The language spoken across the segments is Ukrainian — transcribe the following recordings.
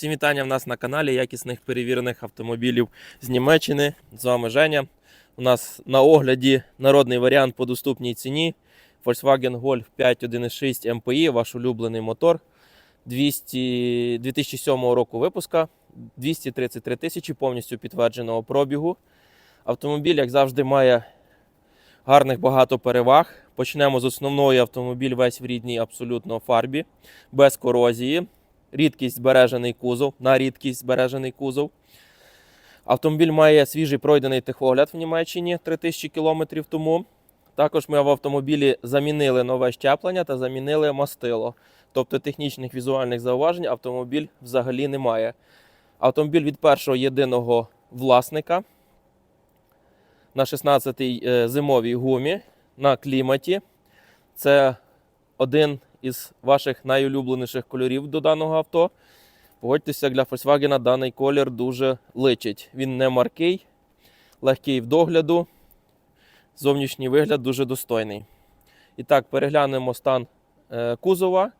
Всім вітання в нас на каналі якісних перевірених автомобілів з Німеччини. З вами Женя. У нас на огляді народний варіант по доступній ціні. Volkswagen Golf 5 1.6 MPI, ваш улюблений мотор. 200, 2007 року випуска, 233 тисячі повністю підтвердженого пробігу. Автомобіль, як завжди, має гарних багато переваг. Почнемо з основної автомобіль весь в рідній абсолютно фарбі, без корозії. Рідкість збережений кузов, на рідкість збережений кузов. Автомобіль має свіжий пройдений техогляд в Німеччині 3000 км тому. Також ми в автомобілі замінили нове щеплення та замінили мастило. Тобто технічних візуальних зауважень автомобіль взагалі не має. Автомобіль від першого єдиного власника на 16-й е, зимовій гумі на кліматі. Це один із ваших найулюбленіших кольорів до даного авто. Погодьтеся, для Volkswagen даний колір дуже личить. Він не маркий, легкий в догляду, зовнішній вигляд дуже достойний. І так, переглянемо стан е, кузова,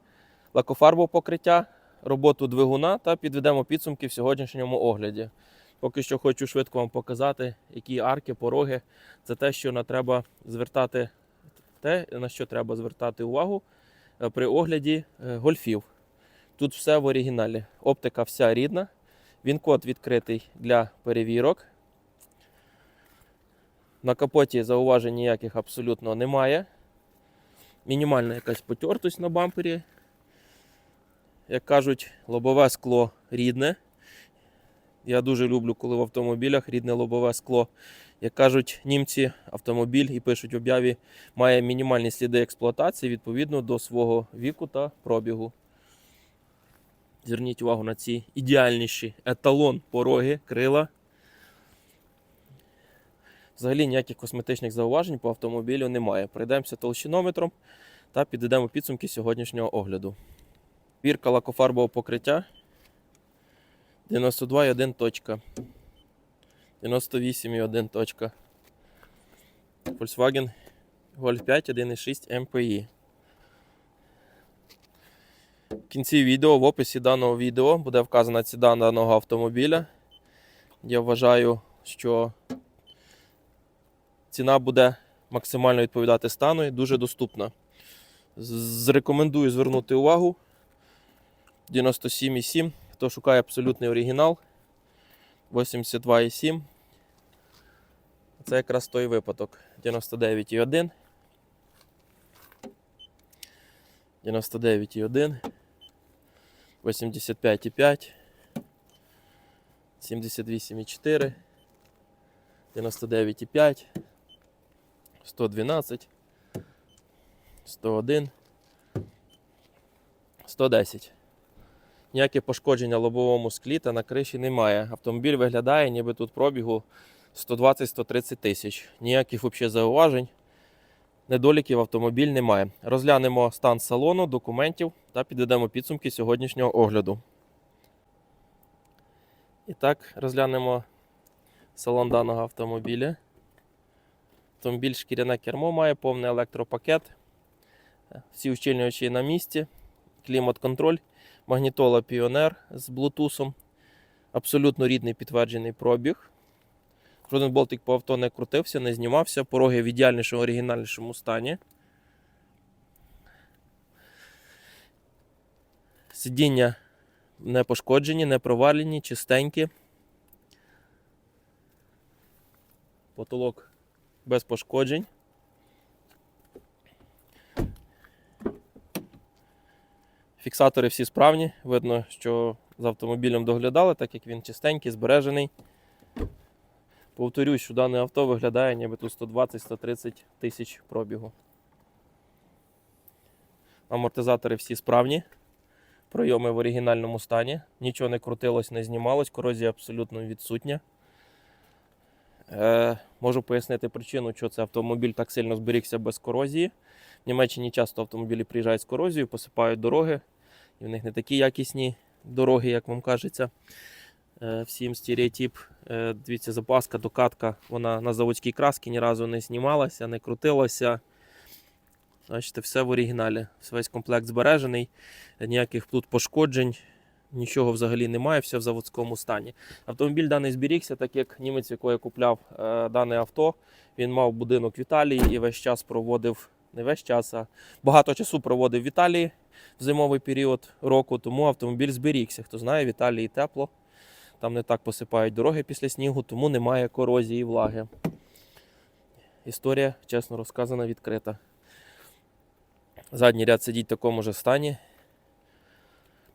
лакофарбового покриття, роботу двигуна та підведемо підсумки в сьогоднішньому огляді. Поки що хочу швидко вам показати, які арки, пороги. Це те, що на треба звертати, те, на що треба звертати увагу при огляді е, гольфів. Тут все в оригіналі. Оптика вся рідна. Він код відкритий для перевірок. На капоті зауважень ніяких абсолютно немає. Мінімальна якась потертость на бампері. Як кажуть, лобове скло рідне. Я дуже люблю, коли в автомобілях рідне лобове скло. Як кажуть німці, автомобіль і пишуть в об'яві, має мінімальні сліди експлуатації відповідно до свого віку та пробігу. Зверніть увагу на ці ідеальніші еталон пороги, крила. Взагалі ніяких косметичних зауважень по автомобілю немає. Пройдемося толщинометром та підведемо підсумки сьогоднішнього огляду. Вірка лакофарбового покриття 92,1 точка. 98,1 точка. Volkswagen Golf 5 1.6 MPI. В кінці відео, в описі даного відео буде вказана ціна даного автомобіля. Я вважаю, що ціна буде максимально відповідати стану і дуже доступна. Зрекомендую звернути увагу. 97,7. Хто шукає абсолютний оригінал. 82,7. Це якраз той випадок. 99,1. 99,1. 85,5. 78,4. 99,5. 112. 101. 110. Ніяке пошкодження лобовому склі та на криші немає. Автомобіль виглядає, ніби тут пробігу 120-130 тисяч. Ніяких взагалі зауважень. Недоліків автомобіль немає. Розглянемо стан салону, документів та підведемо підсумки сьогоднішнього огляду. І так, розглянемо салон даного автомобіля. Автомобіль шкіряне кермо має повний електропакет. Всі ущільнювачі на місці, клімат-контроль, магнітола Pioneer з блутусом. Абсолютно рідний підтверджений пробіг. Жоден болтик по авто не крутився, не знімався. Пороги в ідеальнішому оригінальнішому стані. Сидіння не пошкоджені, не провалені, чистенькі. Потолок без пошкоджень. Фіксатори всі справні. Видно, що з автомобілем доглядали, так як він чистенький, збережений. Повторюсь, що дане авто виглядає ніби тут 120-130 тисяч пробігу. Амортизатори всі справні. Пройоми в оригінальному стані. Нічого не крутилось, не знімалось, корозія абсолютно відсутня. Е, можу пояснити причину, що цей автомобіль так сильно зберігся без корозії. В Німеччині часто автомобілі приїжджають з корозією, посипають дороги, і в них не такі якісні дороги, як вам кажеться. Е, всім стереотип. Е, Дивіться, запаска, докатка, вона на заводській красці ні разу не знімалася, не крутилася. Бачите, все в оригіналі. Весь комплект збережений, ніяких тут пошкоджень, нічого взагалі немає, все в заводському стані. Автомобіль даний зберігся, так як німець, якого я купляв е, дане авто, він мав будинок в Італії і весь час проводив, не весь час, а багато часу проводив в Італії в зимовий період року, тому автомобіль зберігся. Хто знає, в Італії тепло, там не так посипають дороги після снігу, тому немає корозії влаги. Історія, чесно розказана, відкрита. Задній ряд сидіть в такому ж стані.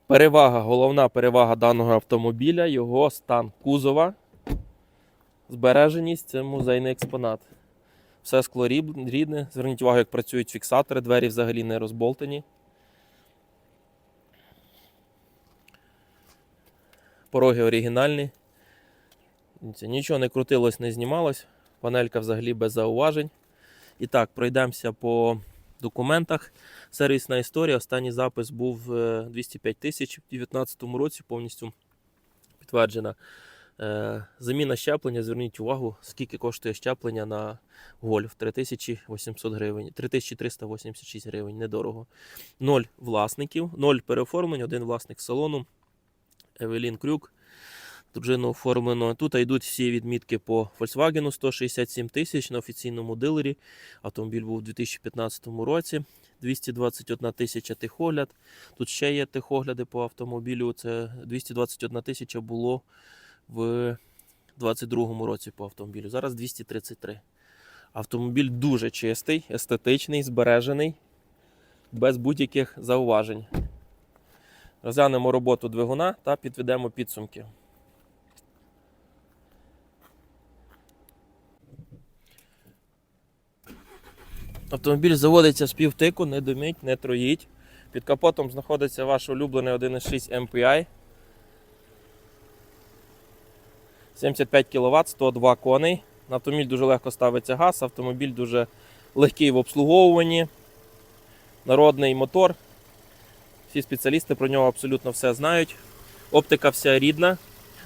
Перевага, головна перевага даного автомобіля його стан кузова. Збереженість це музейний експонат. Все скло рідне. Зверніть увагу, як працюють фіксатори, двері взагалі не розболтані. Пороги оригінальні. Нічого не крутилось, не знімалось. Панелька взагалі без зауважень. І так, пройдемося по документах. Сервісна історія. Останній запис був е, 205 тисяч у 2019 році, повністю підтверджена. Е, Заміна щеплення, зверніть увагу, скільки коштує щеплення на гольф 3800 гривень, 3386 гривень, недорого. Ноль власників, ноль переоформлень, один власник салону. Евелін Крюк. Дружину оформлено. Тут йдуть всі відмітки по Volkswagen 167 тисяч на офіційному дилері. Автомобіль був у 2015 році. 221 тисяча тихогляд. Тут ще є тихогляди по автомобілю. Це 221 тисяча було в 2022 році по автомобілю. Зараз 233. Автомобіль дуже чистий, естетичний, збережений, без будь-яких зауважень. Розглянемо роботу двигуна та підведемо підсумки. Автомобіль заводиться з півтику, не димить, не троїть. Під капотом знаходиться ваш улюблений 1.6 MPI. 75 кВт, 102 коней. На автомобіль дуже легко ставиться газ, автомобіль дуже легкий в обслуговуванні. Народний мотор. Всі спеціалісти про нього абсолютно все знають. Оптика вся рідна,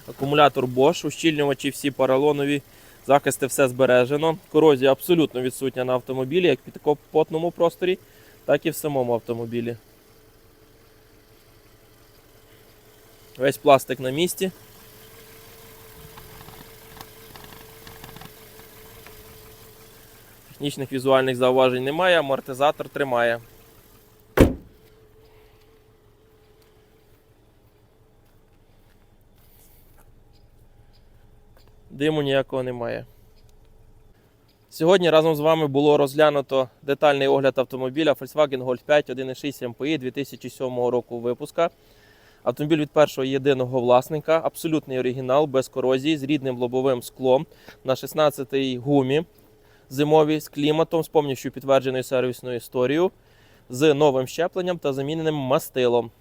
акумулятор Bosch, ущільнювачі всі поролонові, захисти все збережено. Корозія абсолютно відсутня на автомобілі, як під капотному просторі, так і в самому автомобілі. Весь пластик на місці. Технічних візуальних зауважень немає, амортизатор тримає. Диму ніякого немає. Сьогодні разом з вами було розглянуто детальний огляд автомобіля Volkswagen Golf 5 1.6 MPI 2007 року випуска. Автомобіль від першого єдиного власника, абсолютний оригінал, без корозії, з рідним лобовим склом на 16-й гумі зимовій з кліматом, з повністю підтвердженою сервісною історією, з новим щепленням та заміненим мастилом.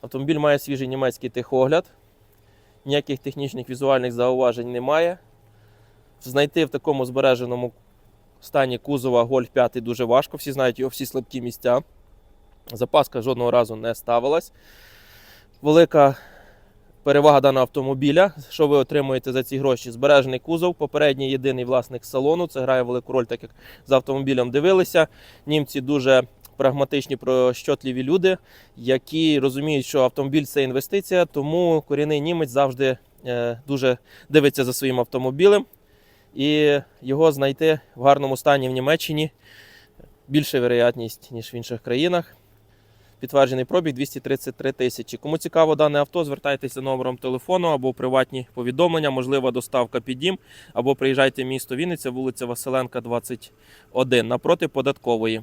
Автомобіль має свіжий німецький тихогляд, ніяких технічних візуальних зауважень немає. Знайти в такому збереженому стані кузова Golf 5 дуже важко. Всі знають його всі слабкі місця. Запаска жодного разу не ставилась. Велика перевага даного автомобіля. Що ви отримуєте за ці гроші? Збережений кузов, попередній єдиний власник салону. Це грає велику роль, так як за автомобілем дивилися. Німці дуже прагматичні, прощотливі люди, які розуміють, що автомобіль це інвестиція, тому корінний німець завжди е, дуже дивиться за своїм автомобілем. І його знайти в гарному стані в Німеччині більша вероятність, ніж в інших країнах. Підтверджений пробіг 233 тисячі. Кому цікаво дане авто, звертайтеся номером телефону або приватні повідомлення, можлива доставка під дім, або приїжджайте в місто Вінниця, вулиця Василенка, 21, напроти податкової.